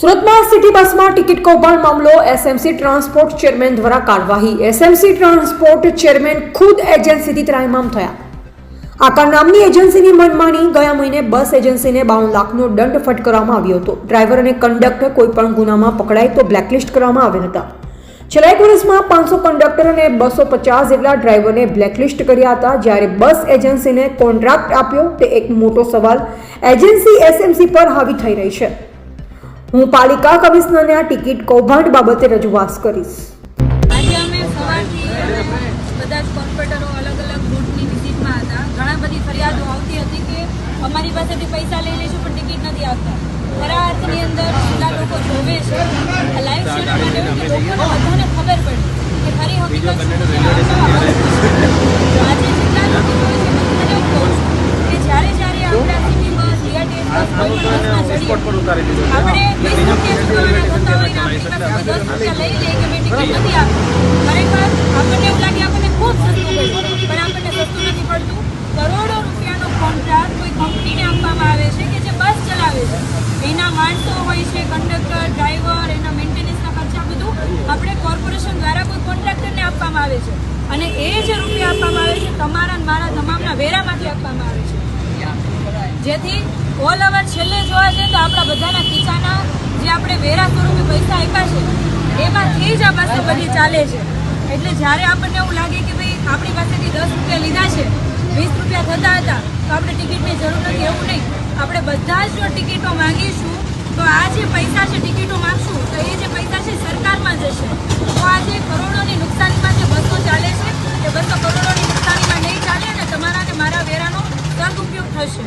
સુરતમાં સિટી બસમાં ટિકિટ કૌભાંડ મામલો. એસએમસી ટ્રાન્સપોર્ટ ચેરમેન દ્વારા કાર્યવાહી. એસએમસી ટ્રાન્સપોર્ટ ચેરમેન ખુદ એજન્સીથી ત્રાહિમામ થયા. આકાર નામની એજન્સીની મનમાની ગયા મહિને બસ એજન્સીને બાવન લાખનો દંડ ફટકારવામાં આવ્યો હતો. ડ્રાઈવર અને કંડક્ટર કોઈપણ ગુનામાં પકડાય તો બ્લેકલિસ્ટ કરવામાં આવ્યા હતા. છેલ્લા એક વર્ષમાં પાંચસો કંડક્ટર અને બસો પચાસ જેટલા ડ્રાઈવરને બ્લેકલિસ્ટ કર્યા હતા. જ્યારે બસ એજન્સીને કોન્ટ્રાક્ટ આપ્યો, તે એક મોટો સવાલ એજન્સી એસએમસી પર હાવી થઈ રહી છે. હું પાલિકા કમિશનરને આ ટિકિટ કૌભાંડ બાબતે રજૂઆત કરીશ. આજે અમે સવારથી બધા જ કોર્પોરેટરો અલગ અલગ રૂટની વિઝિટમાં હતા. ઘણા બધી ફરિયાદો આવતી હતી કે અમારી પાસેથી પૈસા લઈ લઈશું, પણ ટિકિટ નથી આવતા. ખરા અંદર જેટલા લોકો જોવે છે. લાઈવ શેર માટે ખબર પડી કે ખરી હકીકત આજે જેટલા લોકો ટિકિટ પર ઉતારી દીધો આપણને એવું લાગે આપણને ખૂબ સસ્તું પણ આપણને સસ્તું નથી પડતું. કરોડો રૂપિયાનો કોન્ટ્રાક્ટ કોઈ કંપનીને આપવામાં આવે છે કે જે બસ ચલાવે છે. એના માણસો હોય છે કંડક્ટર ડ્રાઈવર એના મેન્ટેનન્સના ખર્ચા બધું આપણે કોર્પોરેશન દ્વારા કોઈ કોન્ટ્રાક્ટરને આપવામાં આવે છે. અને એ જે રૂપિયા આપવામાં આવે છે તમારા મારા તમામના વેરામાંથી આપવામાં આવે છે. જેથી ઓલ ઓવર છેલ્લે જોવા જઈએ તો આપણા બધાના ખીચાના જે આપણે વેરા સ્વરૂપે પૈસા આપ્યા છે, એમાંથી જ આ બસો બધી ચાલે છે. એટલે જ્યારે આપણને એવું લાગે કે ભાઈ આપણી પાસેથી દસ રૂપિયા લીધા છે, વીસ રૂપિયા થતા હતા, તો આપણે ટિકિટની જરૂર નથી, એવું નહીં. આપણે બધા જ જો ટિકિટો માંગીશું, તો આ જે પૈસા છે ટિકિટો માંગશું, તો એ જે પૈસા છે સરકારમાં જશે. તો આ જે કરોડોની નુકસાનીમાં જે બસો ચાલે છે, એ બસો કરોડોની નુકસાનીમાં નહીં ચાલે અને તમારા અને મારા વેરાનો સદઉપયોગ થશે.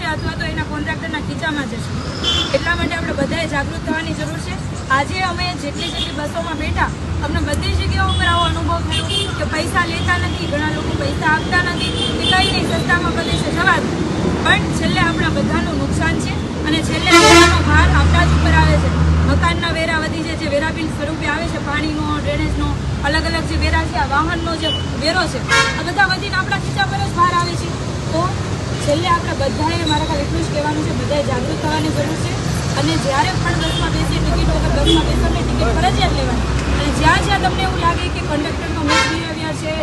જશે અથવા તો એના કોન્ટ્રાક્ટરના ખીચામાં જશે એટલા માટે આપણે બધાએ જાગૃત થવાની જરૂર છે. આજે અમે જેટલી જેટલી બસોમાં બેઠા, અમને બધી જગ્યાઓ પર આવો અનુભવ થયો કે પૈસા લેતા નથી, ઘણા લોકો પૈસા આપતા નથી કે કંઈ નહીં, સસ્તામાં છે જવા પણ છેલ્લે આપણા બધાનું નુકસાન છે અને છેલ્લે આપણાનો ભાર આપણા જ ઉપર આવે છે. મકાનના વેરા વધી છે જે વેરા બિલ સ્વરૂપે આવે છે, પાણીનો, ડ્રેનેજનો, અલગ અલગ જે વેરા છે, આ વાહનનો જે વેરો છે, આ બધા વધીને આપણા ખીચા પર જ ભાર આવે છે. છેલ્લે આપણે બધાએ મારા ખાલી એટલું જ કહેવાનું છે, બધાએ જાગૃત થવાની જરૂર છે. અને જ્યારે પણ બસમાં બેસીએ, ટિકિટ વગર બસમાં બેસો એટલે ટિકિટ ફરજિયાત લેવાની, અને જ્યાં જ્યાં તમને એવું લાગે કે કંડક્ટરનો મિસ બિહેવિયર છે,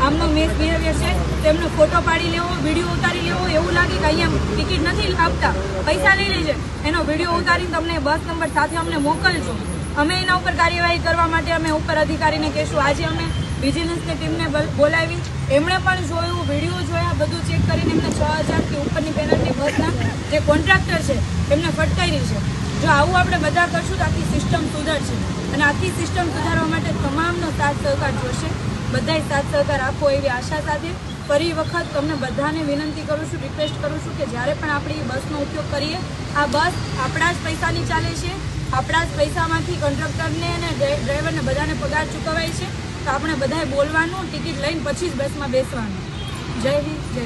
આમનો મિસ બિહેવિયર છે, તેમનો ફોટો પાડી લેવો, વીડિયો ઉતારી લેવો, એવું લાગે કે અહીંયા ટિકિટ નથી આપતા, પૈસા લઈ લેજે. એનો વીડિયો ઉતારીને તમને બસ નંબર સાથે અમને મોકલજો. અમે એના ઉપર કાર્યવાહી કરવા માટે અમે ઉપર અધિકારીને કહેશું. આજે અમે વિજિલન્સની ટીમને બલ- બોલાવી એમણે પણ જોયું, વીડિયો જોયા, બધું ચેક કરીને એમને છ હજારથી ઉપરની પેનલ્ટી બસના જે કોન્ટ્રાક્ટર છે, એમને ફટકારી છે. જો આવું આપણે બધા કરશું તો આખી સિસ્ટમ સુધરશે. અને આખી સિસ્ટમ સુધારવા માટે તમામનો સાથ સહકાર જોશે. બધાય સાથ સહકાર આપો એવી આશા સાથે. ફરી વખત તમને બધાને વિનંતી કરું છું રિક્વેસ્ટ કરું છું કે જ્યારે પણ આપણે એ બસનો ઉપયોગ કરીએ, આ બસ આપણા જ પૈસાની ચાલે છે. આપણા જ પૈસામાંથી કંડક્ટરને અને ડ્રાઈ- ડ્રાઈવરને બધાને પગાર ચૂકવાય છે. તો આપણે બધાએ બોલવાનું ટિકિટ લઈને પછી જ બસમાં બેસવાનું. જય હિન્દ જય